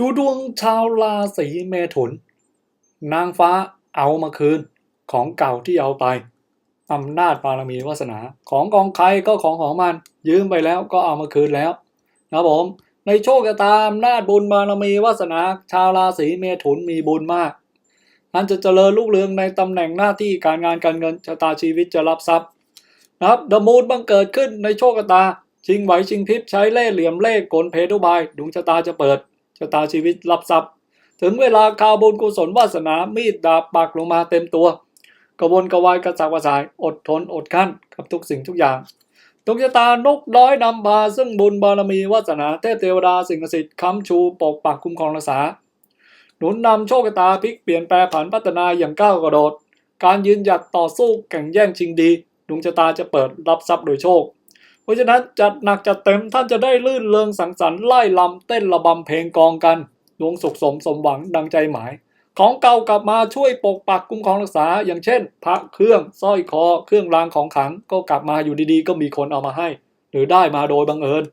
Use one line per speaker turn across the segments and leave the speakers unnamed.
ดูดวงชาวราศีเมถุน นางฟ้าเอามาคืนของเก่าที่เอาไปอำนาจบารมีวาสนา ของกองใครก็ของของมัน ยืมไปแล้วก็เอามาคืนแล้วนะผมในโชคชะตาอำนาจบุญบารมีวาสนา ชาวราศีเมถุนมีบุญมากท่านจะเจริญรุ่งเรืองในตำแหน่งหน้าที่การงานการเงินชะตาชีวิตจะรับทรัพย์นะครับเดมูนบังเกิดขึ้นในโชคชะตาชิงไหวชิงพริบใช้เล่ห์เหลี่ยมเล่ห์กลเพทุบายดวงชะตาจะเปิด ชะตาชีวิตรับทรัพย์ ถึงเวลาข่าวบุญกุศลวาสนามีดดาบปักลงมาเต็มตัว กระวนกระวายกระสับกระส่ายอดทนอดขั้นกับทุกสิ่งทุกอย่างดวงชะตานกน้อยนำพาซึ่งบุญบารมีวาสนาเทพเทวดาสิ่งศักดิ์สิทธิ์ค้ำชูปกปักคุ้มครองรักษา หนุนนำโชคชะตาพลิกเปลี่ยนแปลผันพัฒนาอย่างก้าวกระโดด การยืนหยัดต่อสู้แข่งแย่งชิงดีดวงชะตาจะเปิดรับทรัพย์โดยโชค เพราะฉะนั้นจัดหนักจัดเต็มท่านจะได้ลื่นเริงสังสรรค์ไล่ลำเต้นระบำเพลงกองกันดวงสุขสมสมหวังดังใจหมาย ของเก่ากลับมาช่วยปกปักคุ้มครองรักษา อย่างเช่น พระเครื่องสร้อยคอ เครื่องรางของขลังก็กลับมาอยู่ดีๆ ก็มีคนเอามาให้ หรือได้มาโดยบังเอิญ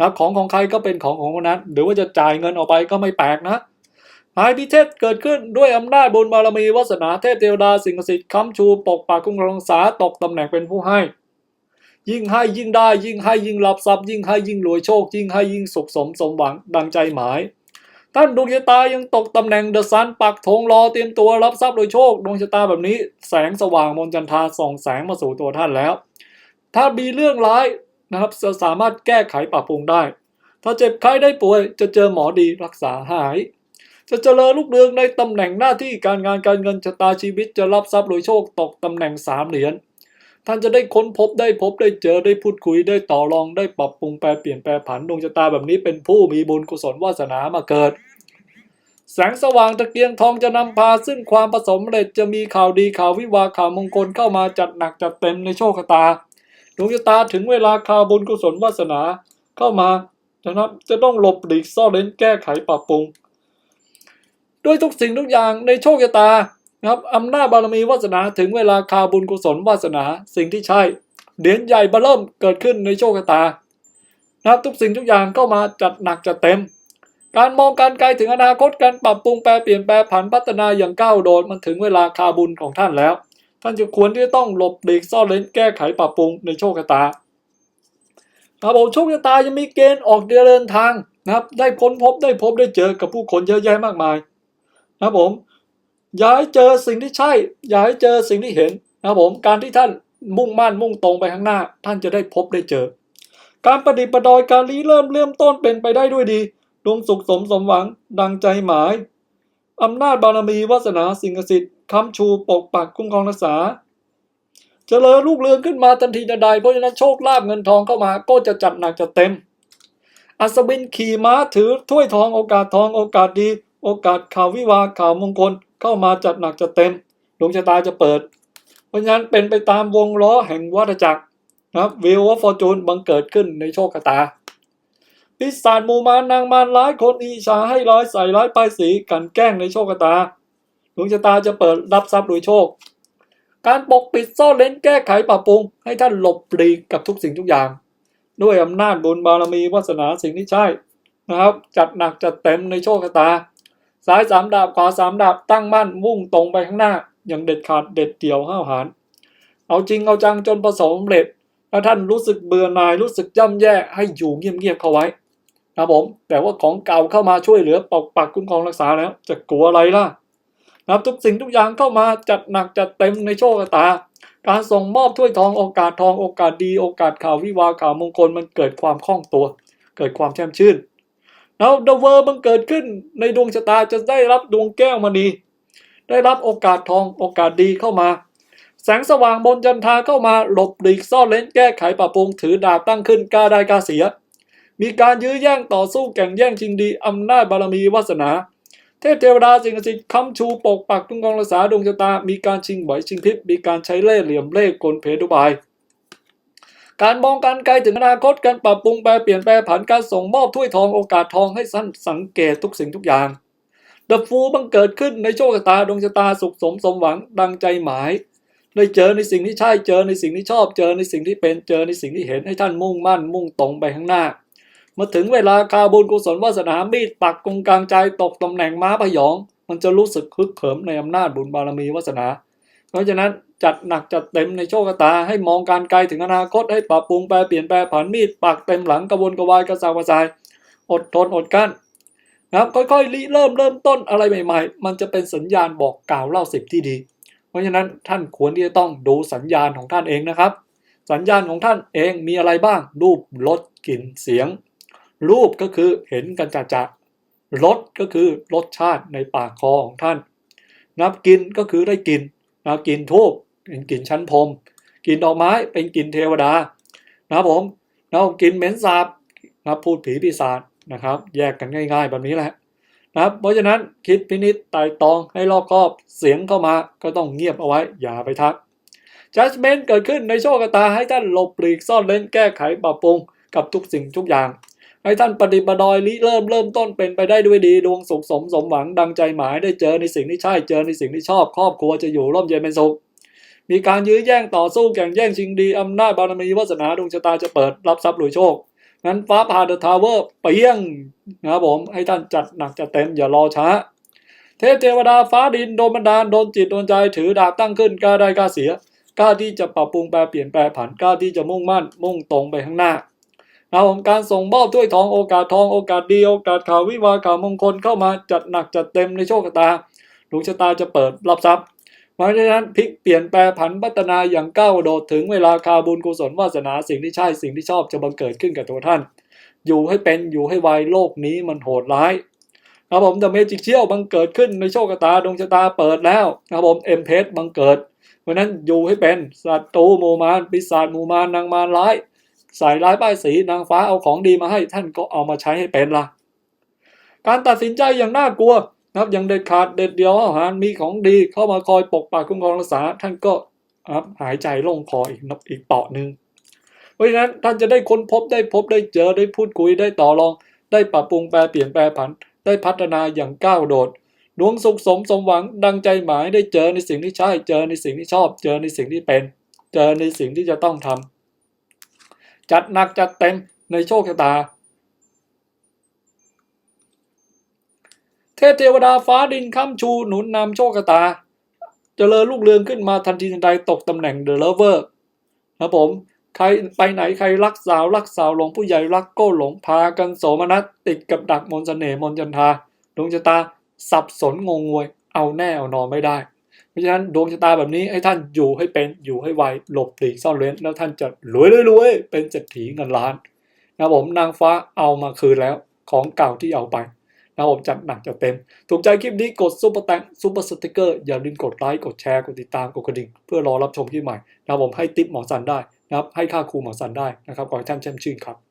นะของของใครก็เป็นของของคนนั้น หรือว่าจะจ่ายเงินออกไปก็ไม่แปลกนะหายพิเทศเกิดขึ้นด้วยอำนาจบุญบารมีวาสนาเทพเทวดา สิ่งศักดิ์สิทธิ์ค้ำชูปกปักคุ้มครองรักษาตกตำแหน่งเป็นผู้ให้ ยิ่งให้ยิ่งได้ ยิ่งให้ยิ่งรับทรัพย์ยิ่งให้ยิ่งรวยโชค ยิ่งให้ยิ่งสุขสมสมหวังดังใจหมาย ท่านดวงชะตายังตกตำแหน่งเดอะซันปักธงรอเตรียมตัวรับทรัพย์โดยโชค ดวงชะตาแบบนี้ แสงสว่างมนจันทาส่องแสงมาสู่ตัวท่านแล้ว ถ้ามีเรื่องร้ายนะครับจะสามารถแก้ไขปรับปรุงได้ ถ้าเจ็บไข้ได้ป่วยจะเจอหมอดีรักษาหาย จะเจริญลูกเรืองในตำแหน่งหน้าที่การงานการเงินชะตาชีวิตจะรับทรัพย์โดยโชคตกตำแหน่งสามเหรียญ ท่านจะได้ค้นพบได้พบได้เจอได้พูดคุยได้ต่อรองได้ปรับปรุงแปลเปลี่ยนแปลผันดวงชะตาแบบนี้เป็นผู้มีบุญกุศลวาสนามาเกิด แสงสว่างตะเกียงทองจะนำพาซึ่งความประสมเร็จจะมีข่าวดีข่าววิวาข่าวมงคลเข้ามาจัดหนักจัดเต็มในโชคชะตาดวงชะตาถึงเวลาข่าวบุญกุศลวาสนาเข้ามานะครับจะต้องหลบหลีกซ่อนเร้นแก้ไขปรับปรุง ด้วยทุกสิ่งทุกอย่างในโชคชะตา นะครับอำนาจบารมีวาสนาถึงเวลาคาบุญกุศลวาสนาสิ่งที่ใช่เหรียญใหญ่เบอเริ่มเกิดขึ้นในโชคชะตานะครับทุกสิ่งทุกอย่างเข้ามาจัดหนักจัดเต็ม การมองการไกลถึงอนาคตการปรับปรุงแปลเปลี่ยนแปลผันพัฒนาอย่างก้าวโดดมันถึงเวลาคาบุญของท่านแล้ว ท่านจะควรที่จะต้องหลบหลีกซ่อนเร้นแก้ไขปรับปรุงในโชคชะตาครับผมโชคชะตาจะมีเกณฑ์ออกเดินทางนะครับ ได้ค้นพบได้พบได้เจอกับผู้คนเยอะแยะมากมายนะครับผม อย่าให้เจอสิ่งที่ใช่ อย่าให้เจอสิ่งที่เห็นนะครับผมการที่ท่านมุ่งมั่นมุ่งตรงไปข้างหน้า ท่านจะได้พบได้เจอ การประดิษฐ์ประดอยการรีเริ่มเริ่มต้นเป็นไปได้ด้วยดีดวงสุขสมสมหวังดังใจหมายอำนาจบารมีวาสนาสิ่งศักดิ์สิทธิ์ค้ำชูปกปักคุ้มครองรักษาเจริญลูกเรืองขึ้นมาทันทีทันใด เพราะฉะนั้นโชคลาภเงินทองเข้ามาก็จะจัดหนักจัดเต็ม อัศวินขี่ม้าถือถ้วยทองโอกาสทองโอกาสดี โอกาสข่าววิวาข่าวมงคล เข้ามาจัดหนักจัดเต็มดวงชะตาจะเปิด เพราะฉะนั้นเป็นไปตามวงล้อแห่งวัฏจักรนะครับวิวฟอร์จูนบังเกิดขึ้นในโชคชะตาปีศาจมูมารนางมารร้ายคนอิจฉาให้ร้ายใส่ร้ายป้ายสีกันแกล้งในโชคชะตาดวงชะตาจะเปิดรับทรัพย์โดยโชค การปกปิดซ่อนเร้นแก้ไขปรับปรุง ให้ท่านหลบหลีกกับทุกสิ่งทุกอย่าง ด้วยอำนาจบุญบารมีวาสนาสิ่งที่ใช่นะครับ จัดหนักจัดเต็มในโชคชะตา ซ้ายสามดาบขวาสามดาบตั้งมั่นมุ่งตรงไปข้างหน้า อย่างเด็ดขาดเด็ดเดี่ยวห้าวหาญเอาจริงเอาจังจนประสบสำเร็จถ้าท่านรู้สึกเบื่อหน่ายรู้สึกย่ำแย่ให้อยู่เงียบๆเข้าไว้นะผมแต่ว่าของเก่าเข้ามาช่วยเหลือปกปักคุ้มครองรักษาแล้ว จะกลัวอะไรล่ะนะทุกสิ่งทุกอย่างเข้ามาจัดหนักจัดเต็มในโชคชะตา การส่งมอบถ้วยทองโอกาสทองโอกาสดีโอกาสข่าววิวาข่าวมงคลมันเกิดความคล่องตัว เกิดความแช่มชื่น แล้วเดอะเวอร์มันเกิดขึ้นในดวงชะตาจะได้รับดวงแก้วมณีได้รับโอกาสทองโอกาสดีเข้ามา แสงสว่างบนจันทาเข้ามาหลบหลีกซ่อนเล้นแก้ไขปรับปรุงถือดาบตั้งขึ้นกล้าได้กล้าเสีย มีการยื้อแย่งต่อสู้แข่งแย่งชิงดีอำนาจบารมีวาสนา เทพเทวดาสิ่งศักดิ์สิทธิ์คำชูปกปักคุ้มครองรักษาดวงชะตา มีการชิงไหวชิงพริบมีการใช้เล่ห์เหลี่ยมเล่ห์กลเพทุบาย การมองการไกลถึงอนาคตการปรับปรุงแปลเปลี่ยนแปลผันการส่งมอบถ้วยทองโอกาสทองให้สั้นสังเกตทุกสิ่งทุกอย่างเดอะฟูบังเกิดขึ้นในโชคชะตาดวงชะตาสุขสมสมหวังดังใจหมายได้เจอในสิ่งที่ใช่เจอในสิ่งที่ชอบเจอในสิ่งที่เป็นเจอในสิ่งที่เห็นให้ท่านมุ่งมั่น มุ่งตรงไปข้างหน้าเมื่อถึงเวลาคาบุญกุศลวาสนามีดปักกงกลางใจตกตำแหน่งม้าพยอง มันจะรู้สึกคึกเขิมในอำนาจบุญบารมีวาสนา เพราะฉะนั้น จัดหนักจัดเต็มในโชคชะตา ให้มองการไกลถึงอนาคตให้ปรับปรุงแปลเปลี่ยนแปลผันมีดปักเต็มหลังกระวนกระวายกระซาวกระซาย อดทนอดกั้นนะครับค่อยๆริเริ่มเริ่มต้นอะไรใหม่ ๆ มันจะเป็นสัญญาณบอกกล่าวเล่าสิบที่ดี เพราะฉะนั้นท่านควรที่จะต้องดูสัญญาณของท่านเองนะครับ สัญญาณของท่านเองมีอะไรบ้าง รูปรสกลิ่นเสียง รูปก็คือเห็นกันจะจะรสก็คือรสชาติในปากคอของท่านนับกินก็คือได้กินนะกินทูบ เป็นกลิ่นชั้นพรมกลิ่นดอกไม้เป็นกลิ่นเทวดา นะครับผมแล้วกลิ่นเหม็นสาบนะพูดผีปีศาจนะครับ แยกกันง่าย ๆ แบบนี้แหละนะครับเพราะฉะนั้นคิดพินิจไต่ตองให้รอบคอบเสียงเข้ามาก็ต้องเงียบเอาไว้อย่าไปทัก judgment เกิดขึ้นในโชคชะตาให้ท่านหลบปลีกซ่อนเล้นแก้ไขปรับปรุงกับทุกสิ่งทุกอย่าง ให้ท่านปฏิบัติดอยริเริ่มเริ่มต้นเป็นไปได้ด้วยดีดวงสุขสมสมหวังดังใจหมายได้เจอในสิ่งที่ใช่เจอในสิ่งที่ชอบ ครอบครัวจะอยู่ร่มเย็นเป็นสุข มีการยื้อแย่งต่อสู้แข่งแย่งชิงดีอำนาจบารมีวาสนาดวงชะตาจะเปิดรับทรัพย์รวยโชคงั้นฟ้าผ่าเดอะทาวเวอร์เปรี้ยงนะครับผมให้ท่านจัดหนักจัดเต็มอย่ารอช้า เทพเทวดาฟ้าดินโดนบันดาลโดนจิตโดนใจถือดาบตั้งขึ้นกล้าได้กล้าเสียกล้าที่จะปรับปรุงแปลเปลี่ยนแปลผันกล้าที่จะมุ่งมั่น มุ่งตรงไปข้างหน้านะครับผมการส่งมอบถ้วยทองโอกาสทองโอกาสดีโอกาสข่าววิวาข่าวมงคลเข้ามาจัดหนักจัดเต็มในโชคชะตาดวงชะตาจะเปิดรับทรัพย์ เพราะฉะนั้นพลิกเปลี่ยนแปลผันพัฒนาอย่างก้าวโดดถึงเวลาคาบุญกุศลวาสนาสิ่งที่ใช่สิ่งที่ชอบจะบังเกิดขึ้นกับตัวท่าน อยู่ให้เป็นอยู่ให้ไวโลกนี้มันโหดร้ายครับผมแต่เมจิกเชี่ยวบังเกิดขึ้นในโชคชะตาดวงชะตาเปิดแล้วครับผมเอ็มเพสบังเกิดเพราะฉะนั้นอยู่ให้เป็นสัตว์ตูหมูมารปีศาจหมูมารนางมารร้ายใส่ร้ายป้ายสีนางฟ้าเอาของดีมาให้ท่านก็เอามาใช้ให้เป็นละการตัดสินใจอย่างน่ากลัว นะครับอย่างเด็ดขาดเด็ดเดียวอาหารมีของดีเข้ามาคอยปกปักคุ้มครองรักษาท่านก็ครับหายใจโล่งคออีกนับอีกเปาะหนึ่งเพราะฉะนั้นท่านจะได้ค้นพบได้พบได้เจอได้พูดคุยได้ต่อรอง ได้ปรับปรุงแปลเปลี่ยนแปลผัน ได้พัฒนาอย่างก้าวโดดดวงสุขสมสมหวังดังใจหมายได้เจอในสิ่งที่ใช่ เจอในสิ่งที่ชอบ เจอในสิ่งที่เป็น เจอในสิ่งที่จะต้องทำจัดหนักจัดเต็มในโชคชะตา เทพเทวดาฟ้าดินค้ำชูหนุนนำโชคตาเจริญลูกเรืองขึ้นมาทันทีทันใดตกตำแหน่งเดอะเลเวอร์นะผม ใครไปไหนใครรักสาวรักสาวหลงผู้ใหญ่รักก็หลงพากันโสมนัสติดกับดักมนต์เสน่ห์มนจันทาดวงชะตาสับสนงงงวย เอาแน่เอานอนไม่ได้ เพราะฉะนั้นดวงชะตาแบบนี้ให้ท่านอยู่ให้เป็นอยู่ให้ไวหลบหลีกซ่อนเร้นแล้วท่านจะรวยรวยเป็นเศรษฐีเงินล้านนะผมนางฟ้าเอามาคืนแล้วของเก่าที่เอาไป นะผมจัดหนักจัดเต็ม ถูกใจคลิปนี้กดซุปเปอร์แตงซุปเปอร์สติกเกอร์อย่าลืมกดไลค์กดแชร์กดติดตามกดกระดิ่ง เพื่อรอรับชมคลิปใหม่นะผมให้ติปหมอสันได้นะครับให้ค่าครูหมอสันได้นะครับขอให้ท่านแช่มชื่นครับ